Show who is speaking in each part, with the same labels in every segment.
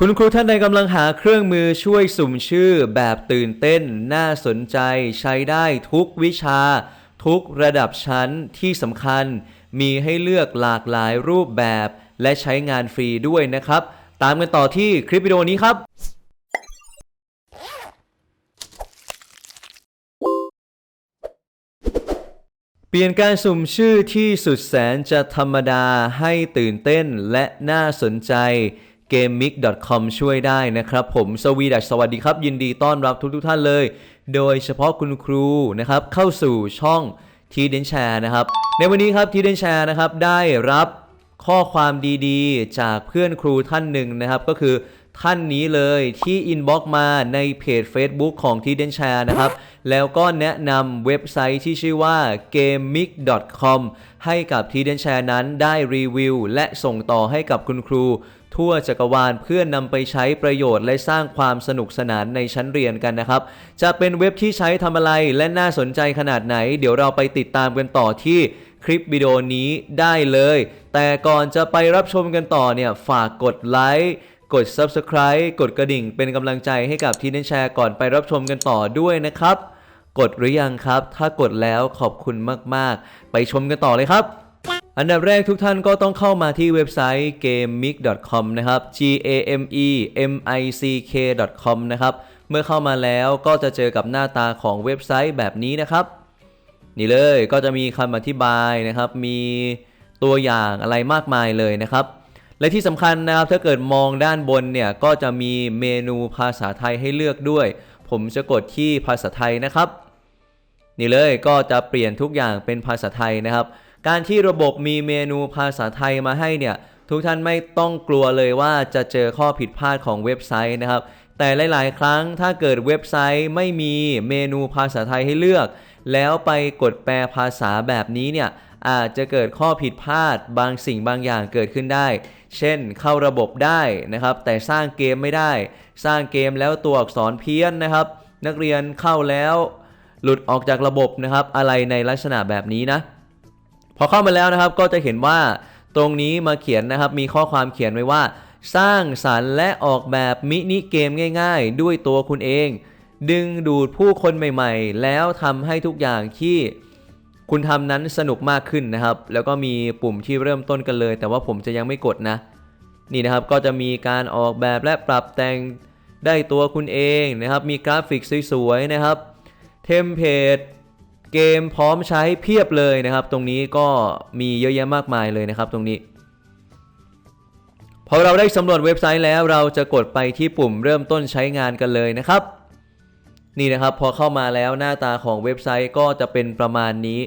Speaker 1: คุณครูท่านใดกำลังหาเครื่องมือช่วยสุ่มชื่อแบบตื่นเต้น น่าสนใจ ใช้ได้ทุกวิชา ทุกระดับชั้นที่สำคัญ มีให้เลือกหลากหลายรูปแบบ และใช้งานฟรีด้วยนะครับ ตามกันต่อที่คลิปวิดีโอนี้ครับเปลี่ยนการสุ่มชื่อที่สุดแสนจะธรรมดาให้ตื่นเต้นและน่าสนใจ gamemic.com ช่วยได้นะครับผมสวีดัสสวัสดีครับ ยินดีต้อนรับทุกทท่านเลย โดยเฉพาะคุณครูนะครับเข้าสู่ช่องทีเดนแชร์นะครับในวันนี้ครับทีเดนแชร์นะครับได้รับข้อความดีๆ จากเพื่อนครูท่านหนึ่งนะครับ ก็คือท่านนี้เลยที่อินบ็อกมาในเพจ Facebook ของทีเดนแชร์นะครับ แล้วก็แนะนำเว็บไซต์ที่ชื่อว่า gamemic.com ให้กับทีเดนแชร์นั้นได้รีวิว และส่งต่อให้กับคุณครู ทั่วจักรวาลเพื่อนำไปใช้ประโยชน์และสร้างความสนุกสนานในชั้นเรียนกันนะครับ จะเป็นเว็บที่ใช้ทำอะไรและน่าสนใจขนาดไหน เดี๋ยวเราไปติดตามกันต่อที่คลิปวิดีโอนี้ได้เลย แต่ก่อนจะไปรับชมกันต่อเนี่ยฝากกดไลค์กด Subscribe กดกระดิ่งเป็นกำลังใจให้กับทีนแชร์ก่อนไปรับชมกันต่อด้วยนะครับ กดหรือยังครับ ถ้ากดแล้วขอบคุณมาก ๆ ไปชมกันต่อเลยครับ อันดับแรกทุกท่านก็ต้องเข้ามาที่เว็บไซต์ gamemic.com นะครับ g a m e m i c k.com นะครับ เมื่อเข้ามาแล้วก็จะเจอกับหน้าตาของเว็บไซต์แบบนี้นะครับ นี่เลยก็จะมีคำอธิบายนะครับ มีตัวอย่างอะไรมากมายเลยนะครับ และที่สำคัญนะครับถ้าเกิดมองด้านบนเนี่ย ก็จะมีเมนูภาษาไทยให้เลือกด้วย ผมจะกดที่ภาษาไทยนะครับ นี่เลยก็จะเปลี่ยนทุกอย่างเป็นภาษาไทยนะครับ การที่ระบบมีเมนูภาษาไทยมาให้เนี่ยทุกท่านไม่ต้องกลัวเลยว่าจะเจอข้อผิดพลาดของเว็บไซต์นะครับ แต่หลาย ๆ ครั้งถ้าเกิดเว็บไซต์ไม่มีเมนูภาษาไทยให้เลือก แล้วไปกดแปลภาษาแบบนี้เนี่ยอาจจะเกิดข้อผิดพลาดบางสิ่งบางอย่างเกิดขึ้นได้ เช่นเข้าระบบได้นะครับ แต่สร้างเกมไม่ได้ สร้างเกมแล้วตัวอักษรเพี้ยนนะครับ นักเรียนเข้าแล้ว หลุดออกจากระบบนะครับ อะไรในลักษณะแบบนี้นะ พอเข้ามาแล้วนะครับก็จะเห็นว่าตรงนี้มาเขียนนะครับมีข้อความเขียนไว้ว่า สร้างสรรค์และออกแบบมินิเกมง่าย ๆ ด้วยตัวคุณเอง ดึงดูดผู้คนใหม่ๆ แล้วทำให้ทุกอย่างที่คุณทำนั้นสนุกมากขึ้นนะครับ แล้วก็มีปุ่มที่เริ่มต้นกันเลย แต่ว่าผมจะยังไม่กดนะ นี่นะครับก็จะมีการออกแบบและปรับแต่งได้ตัวคุณเองนะครับ มีกราฟิกสวยๆนะครับ เทมเพลต เกมพร้อมใช้เพียบเลยนะครับ ตรงนี้ก็มีเยอะแยะมากมายเลยนะครับตรงนี้พอเราได้สำรวจเว็บไซต์แล้วเราจะกดไปที่ปุ่มเริ่มต้นใช้งานกันเลยนะครับ นี่นะครับพอเข้ามาแล้วหน้าตาของเว็บไซต์ก็จะเป็นประมาณนี้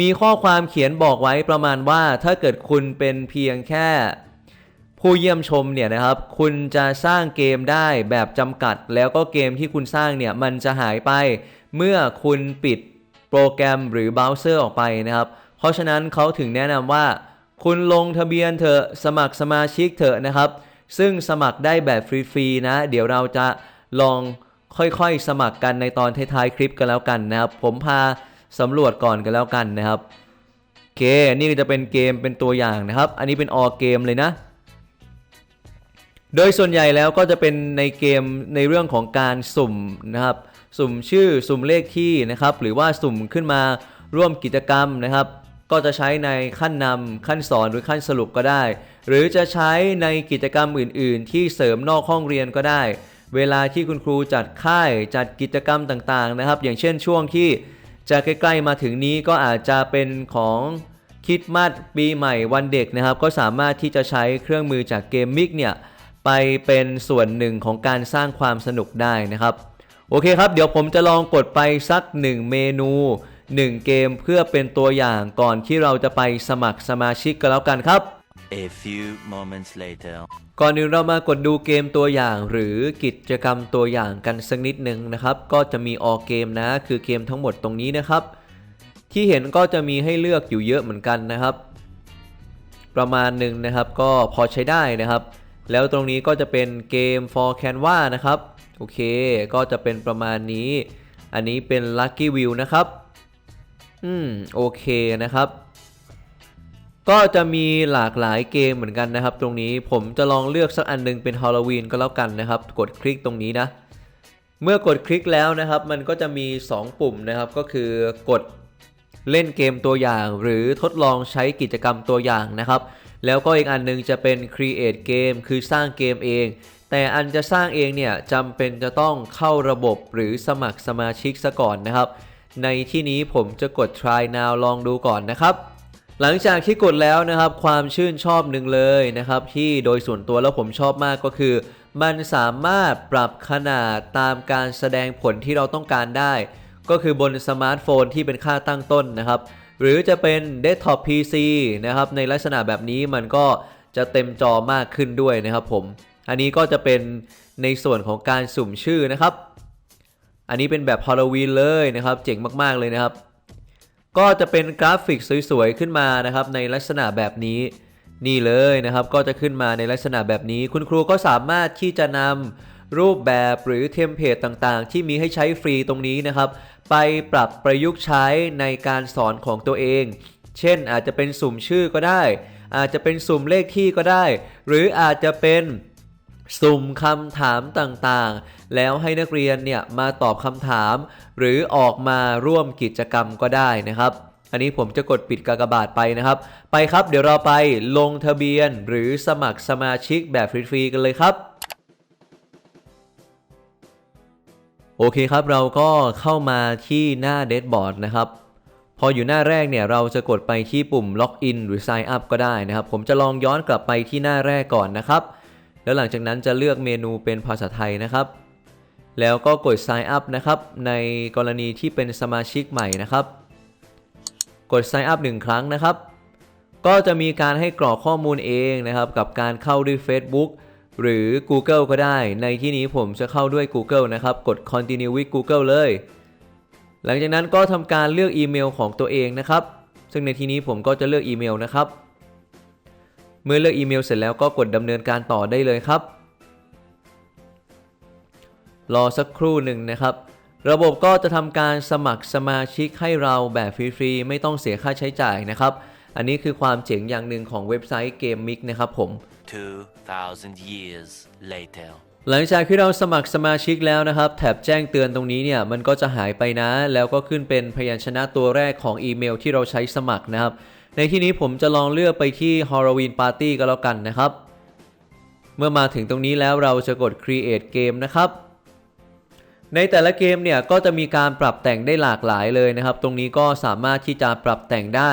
Speaker 1: มีข้อความเขียนบอกไว้ประมาณว่าถ้าเกิดคุณเป็นเพียงแค่ ผู้เยี่ยมชมเนี่ยนะครับ คุณจะสร้างเกมได้แบบจำกัด แล้วก็เกมที่คุณสร้างเนี่ยมันจะหายไป เมื่อคุณปิด โปรแกรมหรือเบราว์เซอร์ออกไปนะครับ เพราะฉะนั้นเขาถึงแนะนำว่า คุณลงทะเบียนเถอะสมัครสมาชิกเถอะนะครับ ซึ่งสมัครได้แบบฟรีๆนะ เดี๋ยวเราจะลองค่อยๆ สมัครกันในตอนท้ายๆคลิปกันแล้วกันนะครับ ผมพาสำรวจก่อนกันแล้วกันนะครับโอเค นี่จะเป็นเกมเป็นตัวอย่างนะครับ อันนี้เป็นออเกมเลยนะ โดยส่วนใหญ่แล้วก็จะเป็นในเกมในเรื่องของการสุ่มนะครับ สุ่มชื่อสุ่มเลขที่นะครับ หรือว่าสุ่มขึ้นมาร่วมกิจกรรมนะครับ ก็จะใช้ในขั้นนำขั้นสอนหรือขั้นสรุปก็ได้ หรือจะใช้ในกิจกรรมอื่น ๆ ที่เสริมนอกห้องเรียนก็ได้ เวลาที่คุณครูจัดค่ายจัดกิจกรรมต่าง ๆ นะครับ อย่างเช่นช่วงที่จะใกล้ ๆ มาถึงนี้ก็อาจจะเป็นของคิดมัดปีใหม่วันเด็กนะครับ ก็สามารถที่จะใช้เครื่องมือจากเกมมิกเนี่ย ไปเป็นส่วนหนึ่งของการสร้างความสนุกได้นะครับ โอเคครับ เดี๋ยวผมจะลองกดไปสัก 1 เมนู 1 เกมเพื่อเป็นตัวอย่างก่อนที่เราจะไปสมัครสมาชิกกันแล้วกันครับ
Speaker 2: A few moments later.
Speaker 1: ก่อนอื่นเรามากดดูเกมตัวอย่างหรือกิจกรรมตัวอย่างกันสักนิดหนึ่งนะครับ ก็จะมีออเกมนะ คือเกมทั้งหมดตรงนี้นะครับ ที่เห็นก็จะมีให้เลือกอยู่เยอะเหมือนกันนะครับ ประมาณหนึ่งนะครับก็พอใช้ได้นะครับ แล้วตรงนี้ก็จะเป็นเกม for Canva นะครับ โอเค ก็จะเป็นประมาณนี้ อันนี้เป็น Lucky View นะครับ อืม โอเคนะครับ ก็จะมีหลากหลายเกมเหมือนกันนะครับ ตรงนี้ผมจะลองเลือกสักอันหนึงเป็นฮ a ล o วีนก็แล้วกันนะครับ กดคลิกตรงนี้นะ เมื่อกดคลิกแล้วนะครับ มันก็จะมี 2 ปุ่มนะครับ ก็คือกดเล่นเกมตัวอย่างหรือทดลองใช้กิจกรรมตัวอย่างนะครับ แล้วก็อีกอันหนึงจะเป็น create game คือสร้างเกมเอง แต่อันจะสร้างเองเนี่ยจำเป็นจะต้องเข้าระบบหรือสมัครสมาชิกซะก่อนนะครับ ในที่นี้ผมจะกด try now ลองดูก่อนนะครับ หลังจากที่กดแล้วนะครับความชื่นชอบหนึ่งเลยนะครับ ที่โดยส่วนตัวแล้วผมชอบมากก็คือ มันสามารถปรับขนาดตามการแสดงผลที่เราต้องการได้ ก็คือบนสมาร์ทโฟนที่เป็นค่าตั้งต้นนะครับ หรือจะเป็นเดสก์ท็อป PC นะครับในลักษณะแบบนี้มันก็จะเต็มจอมากขึ้นด้วยนะครับผม อันนี้ก็จะเป็นในส่วนของการสุ่มชื่อนะครับ อันนี้เป็นแบบฮ a ล o วีนเลยนะครับ เจ๋งมากๆเลยนะครับ ก็จะเป็นกราฟิกสวยๆขึ้นมานะครับ ในลักษณะแบบนี้นี่เลยนะครับ ก็จะขึ้นมาในลักษณะแบบนี้ คุณครูก็สามารถที่จะนำ รูปแบบหรือเทมเพลตต่างๆ ที่มีให้ใช้ฟรีตรงนี้นะครับ ไปปรับประยุกต์ใช้ในการสอนของตัวเอง เช่นอาจจะเป็นสุ่มชื่อก็ได้ อาจจะเป็นสุ่มเลขที่ก็ได้ หรืออาจจะเป็นสุ่มคำถามต่างๆ แล้วให้นักเรียนเนี่ยมาตอบคำถาม หรือออกมาร่วมกิจกรรมก็ได้นะครับ อันนี้ผมจะกดปิดกากบาทไปนะครับ ไปครับเดี๋ยวเราไปลงทะเบียนหรือสมัครสมาชิกแบบฟรีๆกันเลยครับ โอเคครับเราก็เข้ามาที่หน้าเด b บอร์ดนะครับ พออยู่หน้าแรกเนี่ยเราจะกดไปที่ปุ่ม Login หรือ Sign Up ก็ได้นะครับ ผมจะลองย้อนกลับไปที่หน้าแรกก่อนนะครับ แล้วหลังจากนั้นจะเลือกเมนูเป็นภาษาไทยนะครับ แล้วก็กด Sign Up นะครับ ในกรณีที่เป็นสมาชิกใหม่นะครับ กด Sign Up หนึ่งครั้งนะครับ ก็จะมีการให้กรอกข้อมูลเองนะครับ กับการเข้าด้วย Facebook หรือ Google ก็ได้ ในที่นี้ผมจะเข้าด้วย Google นะครับ กด Continue with Google เลย หลังจากนั้นก็ทำการเลือกอีเมลของตัวเองนะครับ ซึ่งในที่นี้ผมก็จะเลือกอีเมลนะครับ เมื่อเลือกอีเมลเสร็จแล้วก็กดดำเนินการต่อได้เลยครับ รอสักครู่หนึ่งนะครับ ระบบก็จะทำการสมัครสมาชิกให้เราแบบฟรีๆ ไม่ต้องเสียค่าใช้จ่ายนะครับ อันนี้คือความเจ๋งอย่างหนึ่งของเว็บไซต์เกมมิกนะครับผม
Speaker 2: 2,000 years later.
Speaker 1: หลังจากที่เราสมัครสมาชิกแล้วนะครับ แถบแจ้งเตือนตรงนี้เนี่ยมันก็จะหายไปนะ แล้วก็ขึ้นเป็นพยัญชนะตัวแรกของอีเมลที่เราใช้สมัครนะครับ ในที่นี้ผมจะลองเลือกไปที่ Halloween Party ก็แล้วกันนะครับ เมื่อมาถึงตรงนี้แล้วเราจะกด Create Game นะครับ ในแต่ละเกมเนี่ยก็จะมีการปรับแต่งได้หลากหลายเลยนะครับ ตรงนี้ก็สามารถที่จะปรับแต่งได้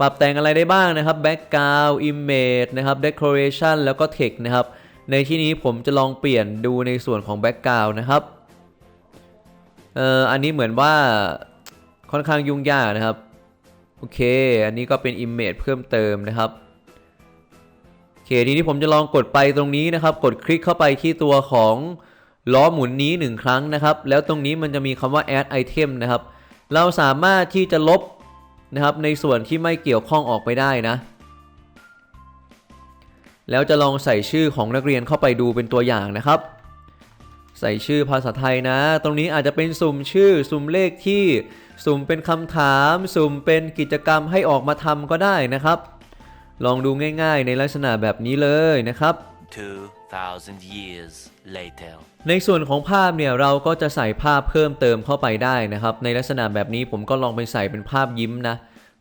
Speaker 1: ปรับแต่งอะไรได้บ้างนะครับ Background Image นะครับ Decoration แล้วก็ Text นะครับ ในที่นี้ผมจะลองเปลี่ยนดูในส่วนของ Background นะครับเอ่ออันนี้เหมือนว่าค่อนข้างยุ่งยากนะครับ โอเค อันนี้ก็เป็น Image เพิ่มเติมนะครับโอเคทีนี้ผมจะลองกดไปตรงนี้นะครับ กดคลิกเข้าไปที่ตัวของล้อหมุนนี้หนึ่งครั้งนะครับ แล้วตรงนี้มันจะมีคำว่า add item นะครับ เราสามารถที่จะลบ นะครับในส่วนที่ไม่เกี่ยวข้องออกไปได้นะ แล้วจะลองใส่ชื่อของนักเรียนเข้าไปดูเป็นตัวอย่างนะครับ ใส่ชื่อภาษาไทยนะ ตรงนี้อาจจะเป็นสุ่มชื่อ สุ่มเลขที่ สุ่มเป็นคำถาม สุ่มเป็นกิจกรรมให้ออกมาทำก็ได้นะครับ ลองดูง่ายๆในลักษณะแบบนี้เลยนะครับ
Speaker 2: 2,000 years later.
Speaker 1: ในส่วนของภาพเนี่ยเราก็จะใส่ภาพเพิ่มเติมเข้าไปได้นะครับ ในลักษณะแบบนี้ผมก็ลองไปใส่เป็นภาพยิ้มนะ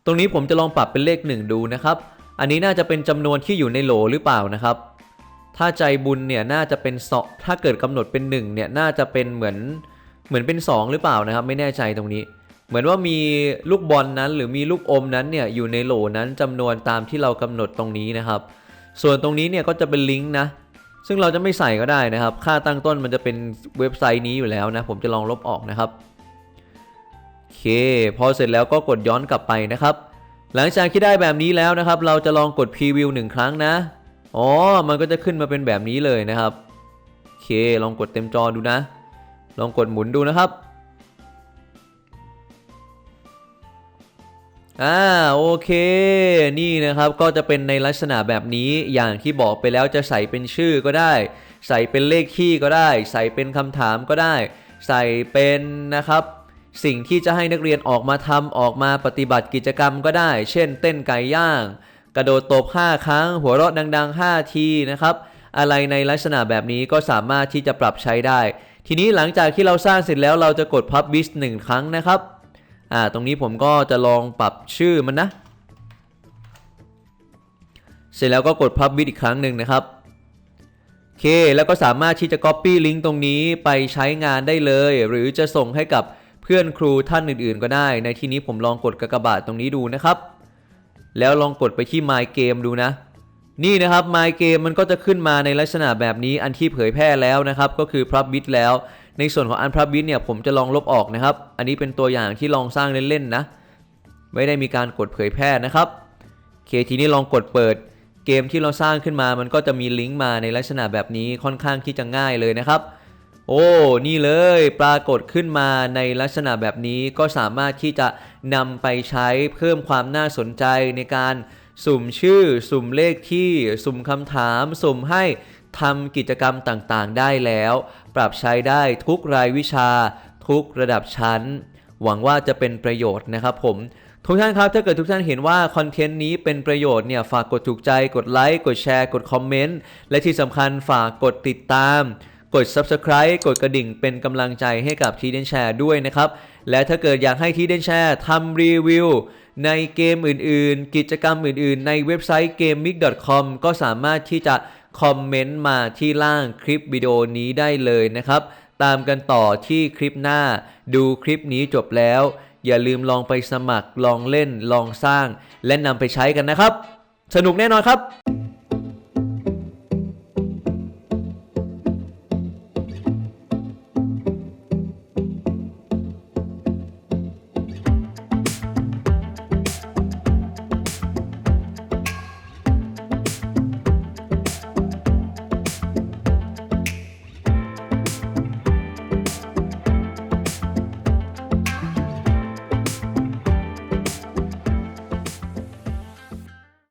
Speaker 1: ตรงนี้ผมจะลองปรับเป็นเลขหนึ่งดูนะครับ อันนี้น่าจะเป็นจำนวนที่อยู่ในโหลหรือเปล่านะครับ ถ้าใจบุญเนี่ยน่าจะเป็นสองถ้าเกิดกำหนดเป็นหนึ่งเนี่ยน่าจะเป็นเหมือนเหมือนเป็นสองหรือเปล่านะครับ ไม่แน่ใจตรงนี้ เหมือนว่ามีลูกบอลนั้น หรือมีลูกอมนั้นเนี่ยอยู่ในโหลนั้นจำนวนตามที่เรากำหนดตรงนี้นะครับ ส่วนตรงนี้เนี่ยก็จะเป็นลิงก์นะ ซึ่งเราจะไม่ใส่ก็ได้นะครับ ค่าตั้งต้นมันจะเป็นเว็บไซต์นี้อยู่แล้วนะ ผมจะลองลบออกนะครับโอเค พอเสร็จแล้วก็กดย้อนกลับไปนะครับ หลังจากที่ได้แบบนี้แล้วนะครับ เราจะลองกดพรีวิวหนึ่งครั้งนะ อ๋อ มันก็จะขึ้นมาเป็นแบบนี้เลยนะครับโอเค ลองกดเต็มจอดูนะ ลองกดหมุนดูนะครับ อ่าโอเค นี่นะครับก็จะเป็นในลักษณะแบบนี้อย่างที่บอกไปแล้วจะใส่เป็นชื่อก็ได้ ใส่เป็นเลขที่ก็ได้ ใส่เป็นคำถามก็ได้ ใส่เป็นนะครับสิ่งที่จะให้นักเรียนออกมาทำออกมาปฏิบัติกิจกรรมก็ได้ เช่น เต้นไก่ย่าง กระโดดตบ 5 ครั้ง หัวเราะดัง ๆ 5 ทีนะครับ อะไรในลักษณะแบบนี้ก็สามารถที่จะปรับใช้ได้ ทีนี้หลังจากที่เราสร้างเสร็จแล้วเราจะกด Publish 1 ครั้งนะครับ อ่าตรงนี้ผมก็จะลองปรับชื่อมันนะ เสร็จแล้วก็กด Publish อีกครั้งหนึ่งนะครับโอเค แล้วก็สามารถที่จะ Copy ลิงก์ตรงนี้ไปใช้งานได้เลย หรือจะส่งให้กับเพื่อนครูท่านอื่นๆ ก็ได้ ในที่นี้ผมลองกดกากบาทตรงนี้ดูนะครับ แล้วลองกดไปที่ My Game ดูนะ นี่นะครับ My Game มันก็จะขึ้นมาในลักษณะแบบนี้อันที่เผยแพร่แล้วนะครับ ก็คือ p r u b b i t แล้ว ในส่วนของอัน p r u b b i t เนี่ยผมจะลองลบออกนะครับ อันนี้เป็นตัวอย่างที่ลองสร้างเล่นๆนะ ไม่ได้มีการกดเผยแพร่นะครับโอเคทีนี้ลองกดเปิดเกมที่เราสร้างขึ้นมา มันก็จะมีลิงก์มาในลักษณะแบบนี้ค่อนข้างที่จะง่ายเลยนะครับ โอ้ นี่เลยปรากฏขึ้นมาในลักษณะแบบนี้ก็สามารถที่จะนำไปใช้เพิ่มความน่าสนใจในการสุ่มชื่อ สุ่มเลขที่ สุ่มคำถาม สุ่มให้ทำกิจกรรมต่างๆ ได้แล้ว ปรับใช้ได้ทุกรายวิชา ทุกระดับชั้น หวังว่าจะเป็นประโยชน์นะครับผมทุกท่านครับถ้าเกิดทุกท่านเห็นว่าคอนเทนต์นี้เป็นประโยชน์เนี่ยฝากกดถูกใจกดไลค์กดแชร์กดคอมเมนต์และที่สำคัญฝากกดติดตาม กด Subscribe กดกระดิ่งเป็นกำลังใจให้กับทีเดนแชร์ด้วยนะครับ และถ้าเกิดอยากให้ทีเดนแชร์ทำรีวิว ในเกมอื่นๆ กิจกรรมอื่นๆ ในเว็บไซต์ gamemic.com ก็สามารถที่จะคอมเมนต์มาที่ล่างคลิปวิดีโอนี้ได้เลยนะครับ ตามกันต่อที่คลิปหน้า ดูคลิปนี้จบแล้ว อย่าลืมลองไปสมัคร ลองเล่น ลองสร้าง และนำไปใช้กันนะครับ สนุกแน่นอนครับ